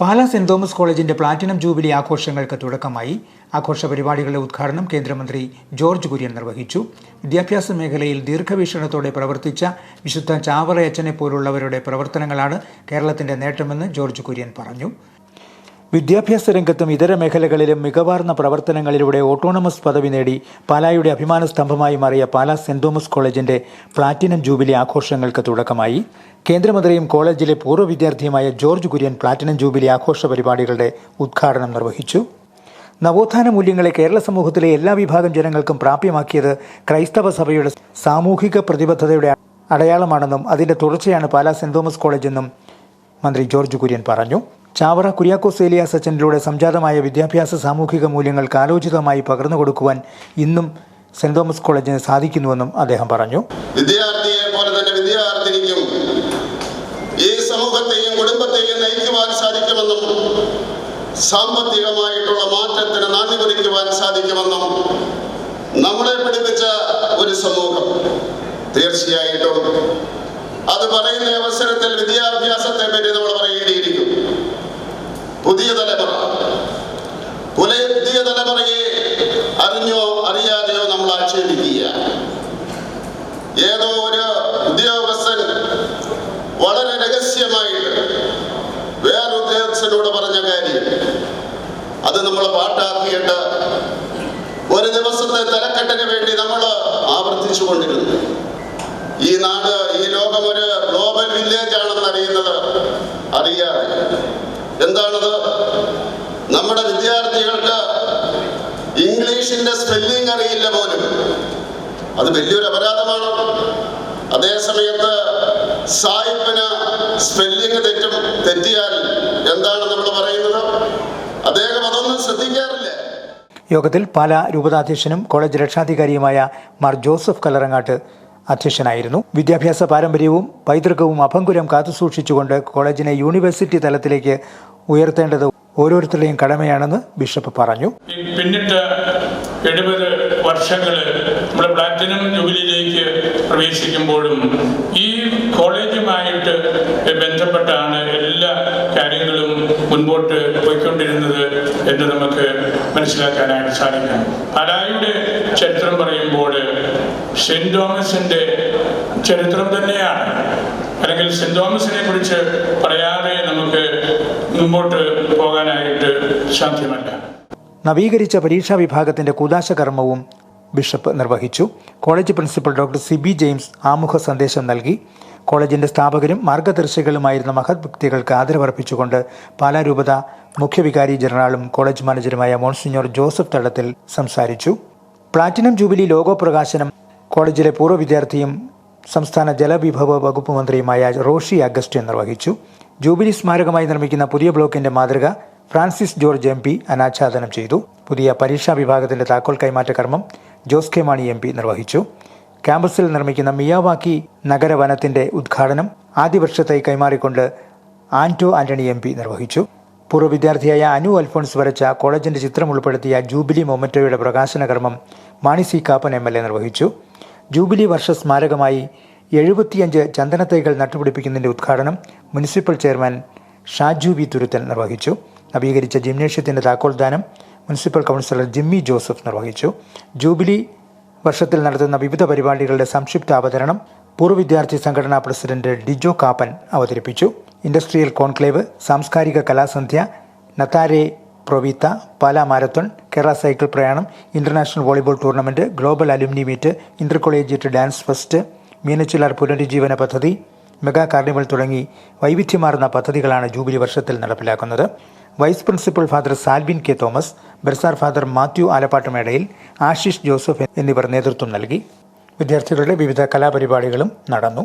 Pala saint Thomas കോളേജിന്റെ platinum jubilee ആഘോഷങ്ങൾക്ക് തുടക്കമായി. ആഘോഷ പരിപാടികളുടെ ഉദ്ഘാടനം കേന്ദ്രമന്ത്രി ജോർജ് കുര്യൻ നിർവഹിച്ചു. വിദ്യാഭ്യാസ മേഖലയിൽ ദീർഘവീക്ഷണത്തോടെ പ്രവർത്തിച്ച വിശുദ്ധ ചാവറയച്ചനെ പോലുള്ളവരുടെ പ്രവർത്തനങ്ങളാണ് കേരളത്തിന്റെ നേട്ടമെന്ന് ജോർജ് കുര്യൻ പറഞ്ഞു. വിദ്യാഭ്യാസ രംഗത്തും ഇതര മേഖലകളിലും മികവാർന്ന പ്രവർത്തനങ്ങളിലൂടെ ഓട്ടോണമസ് പദവി നേടി പാലായുടെ അഭിമാന സ്തംഭമായി മാറിയ പാലാ സെന്റ് തോമസ് കോളേജിന്റെ പ്ലാറ്റിനം ജൂബിലി ആഘോഷങ്ങൾക്ക് തുടക്കമായി. കേന്ദ്രമന്ത്രിയും കോളേജിലെ പൂർവ വിദ്യാർത്ഥിയുമായ ജോർജ് കുര്യൻ പ്ലാറ്റിനം ജൂബിലി ആഘോഷ പരിപാടികളുടെ ഉദ്ഘാടനം നിർവഹിച്ചു. നവോത്ഥാന മൂല്യങ്ങളെ കേരള സമൂഹത്തിലെ എല്ലാ വിഭാഗം ജനങ്ങൾക്കും പ്രാപ്യമാക്കിയത് ക്രൈസ്തവ സഭയുടെ സാമൂഹിക പ്രതിബദ്ധതയുടെ അടയാളമാണെന്നും അതിന്റെ തുടർച്ചയാണ് പാലാ സെന്റ് തോമസ് കോളേജെന്നും മന്ത്രി ജോർജ് കുര്യൻ പറഞ്ഞു. ചാവറ കുര്യാക്കോസ് ഏലിയ സച്ചനിലൂടെ സംജാതമായ വിദ്യാഭ്യാസ സാമൂഹിക മൂല്യങ്ങൾ കാലോചിതമായി പകർന്നു കൊടുക്കുവാൻ ഇന്നും സെന്റ് തോമസ് കോളേജിന് സാധിക്കുന്നുവെന്നും അദ്ദേഹം പറഞ്ഞു. വിദ്യാർത്ഥിയെ പോലെ തന്നെ വിദ്യാർത്ഥിനിക്കും ഈ സമൂഹത്തെയും കുടുംബത്തെയും നയിക്കുവാൻ സാധിക്കുമെന്നും സാമ്പത്തികമായിട്ടുള്ള മാറ്റത്തിന് നാന്ദി കുറിക്കുവാൻ സാധിക്കുമെന്നും നമ്മളെ പഠിപ്പിച്ച ഒരു സമൂഹം. തീർച്ചയായിട്ടും. അത് പറയുന്ന അവസരത്തിൽ വിദ്യാഭ്യാസത്തെ പറ്റി നമ്മൾ പറയേണ്ടിയിരിക്കും പുതിയ തലമുറ. പുതിയ തലമുറയെ അറിഞ്ഞോ അറിയാതെയോ നമ്മൾ ആക്ഷേപിക്കുക. ഏതോ ഒരു ഉദ്യോഗസ്ഥൻ വളരെ രഹസ്യമായിട്ട് വേറെ ഉദ്യോഗസ്ഥനോട് പറഞ്ഞ കാര്യം. അത് നമ്മൾ പാട്ടാക്കിയിട്ട് ഒരു ദിവസത്തെ തലക്കെട്ടിന് വേണ്ടി നമ്മൾ ആവർത്തിച്ചു കൊണ്ടിരുന്നു. ഈ നാട് ഈ ലോകം ഒരു ഗ്ലോബൽ വില്ലേജ് ആണെന്ന് അറിയുന്നത് അറിയാതെ. എന്താണത്? നമ്മുടെ വിദ്യാർത്ഥികൾക്ക് ഇംഗ്ലീഷിന്റെ സ്പെല്ലിംഗ് അറിയില്ല പോലും. അത് വലിയൊരു അപരാധമാണ്. അതേസമയത്ത് സായിപ്പിന് സ്പെല്ലിംഗ് തെറ്റും തെറ്റിയാൽ എന്താണ് നമ്മൾ പറയുന്നത്? അദ്ദേഹം അതൊന്നും ശ്രദ്ധിക്കാറില്ല. യോഗത്തിൽ പാലാ രൂപതാധ്യക്ഷനും കോളേജ് രക്ഷാധികാരിയുമായ മാർ ജോസഫ് കല്ലറങ്ങാട്ട് അധ്യക്ഷനായിരുന്നു. വിദ്യാഭ്യാസ പാരമ്പര്യവും പൈതൃകവും അഭംഗുരം കാത്തുസൂക്ഷിച്ചുകൊണ്ട് കോളേജിനെ യൂണിവേഴ്സിറ്റി തലത്തിലേക്ക് ഉയർത്തേണ്ടത് ഓരോരുത്തരുടെയും കടമയാണെന്ന് ബിഷപ്പ് പറഞ്ഞു. പിന്നിട്ട് എഴുപത് വർഷങ്ങൾ നമ്മുടെ പ്ലാറ്റിനം ജൂബിലിയിലേക്ക് പ്രവേശിക്കുമ്പോഴും ഈ കോളേജുമായിട്ട് ബന്ധപ്പെട്ടാണ് എല്ലാ കാര്യങ്ങളും മുൻപോട്ട് പോയിക്കൊണ്ടിരുന്നത് എന്ന് നമുക്ക് മനസ്സിലാക്കാനായിട്ട് സാധിക്കാം. പാലായുടെ ചരിത്രം പറയുമ്പോൾ സെന്റ് തോമസിന്റെ ചരിത്രം തന്നെയാണ്. അല്ലെങ്കിൽ സെന്റ് തോമസിനെ കുറിച്ച് പറയാതെ നമുക്ക് മുമ്പോട്ട് പോകാനായിട്ട് സാധ്യമല്ല. നവീകരിച്ച പരീക്ഷാ വിഭാഗത്തിന്റെ കൂതാശ കർമ്മവും ബിഷപ്പ് നിർവഹിച്ചു. College principal doctor Siby James ആമുഖ സന്ദേശം നൽകി. കോളേജിന്റെ സ്ഥാപകരും മാർഗദർശികളുമായിരുന്ന മഹത് വ്യക്തികൾക്ക് ആദരവർപ്പിച്ചുകൊണ്ട് പാലാ രൂപത മുഖ്യവികാരി ജനറാളും കോളേജ് മാനേജറുമായ മോൺസിഞ്ഞോർ ജോസഫ് തടത്തിൽ സംസാരിച്ചു. പ്ലാറ്റിനം ജൂബിലി ലോഗോ പ്രകാശനം കോളേജിലെ പൂർവ വിദ്യാർത്ഥിയും സംസ്ഥാന ജലവിഭവ വകുപ്പ് മന്ത്രിയുമായ റോഷി അഗസ്റ്റ് നിർവഹിച്ചു. ജൂബിലി സ്മാരകമായി നിർമ്മിക്കുന്ന പുതിയ ബ്ലോക്കിന്റെ മാതൃക ഫ്രാൻസിസ് ജോർജ് എം പി അനാച്ഛാദനം ചെയ്തു. പുതിയ പരീക്ഷാ വിഭാഗത്തിന്റെ താക്കോൽ കൈമാറ്റ കർമ്മം Jose K Mani M P നിർവഹിച്ചു. ക്യാമ്പസിൽ നിർമ്മിക്കുന്ന മിയാവാക്കി നഗരവനത്തിന്റെ ഉദ്ഘാടനം ആദ്യ വർഷത്തെ കൈമാറിക്കൊണ്ട് ആന്റോ ആന്റണി എം പി നിർവഹിച്ചു. പൂർവ വിദ്യാർത്ഥിയായ അനു അൽഫോൺസ് വരച്ച കോളേജിന്റെ ചിത്രം ഉൾപ്പെടുത്തിയ ജൂബിലി മൊമറ്റോയുടെ പ്രകാശന കർമ്മം Mani C Kappan M L A നിർവഹിച്ചു. ജൂബിലി വർഷ സ്മാരകമായി എഴുപത്തിയഞ്ച് ചന്ദനത്തൈകൾ നട്ടുപിടിപ്പിക്കുന്നതിന്റെ ഉദ്ഘാടനം municipal chairman Shaju V Thuruthan നിർവഹിച്ചു. നവീകരിച്ച ജിംനേഷ്യത്തിന്റെ താക്കോൽദാനം മുനിസിപ്പൽ കൗൺസിലർ ജിമ്മി ജോസഫ് നിർവഹിച്ചു. ജൂബിലി വർഷത്തിൽ നടത്തുന്ന വിവിധ പരിപാടികളുടെ സംക്ഷിപ്ത അവതരണം പൂർവ വിദ്യാർത്ഥി സംഘടനാ പ്രസിഡന്റ് ഡിജോ കാപ്പൻ അവതരിപ്പിച്ചു. ഇൻഡസ്ട്രിയൽ കോൺക്ലേവ് സാംസ്കാരിക കലാസന്ധ്യ നത്താരെ പ്രൊവിത്ത പാല മാരത്തോൺ കേരള സൈക്കിൾ പ്രയാണം international volleyball tournament global alumni meet inter collegiate dance fest Meenachilar പുനരുജ്ജീവന പദ്ധതി മെഗാ കാർണിവൽ തുടങ്ങി വൈവിധ്യമാർന്ന പദ്ധതികളാണ് ജൂബിലി വർഷത്തിൽ നടപ്പിലാക്കുന്നത്. Vice principal father Salvin K Thomas bursar father Mathew Alappattumedayil Ashish Joseph എന്നിവർ നേതൃത്വം നൽകി. വിദ്യാർത്ഥികളുടെ വിവിധ കലാപരിപാടികളും നടന്നു.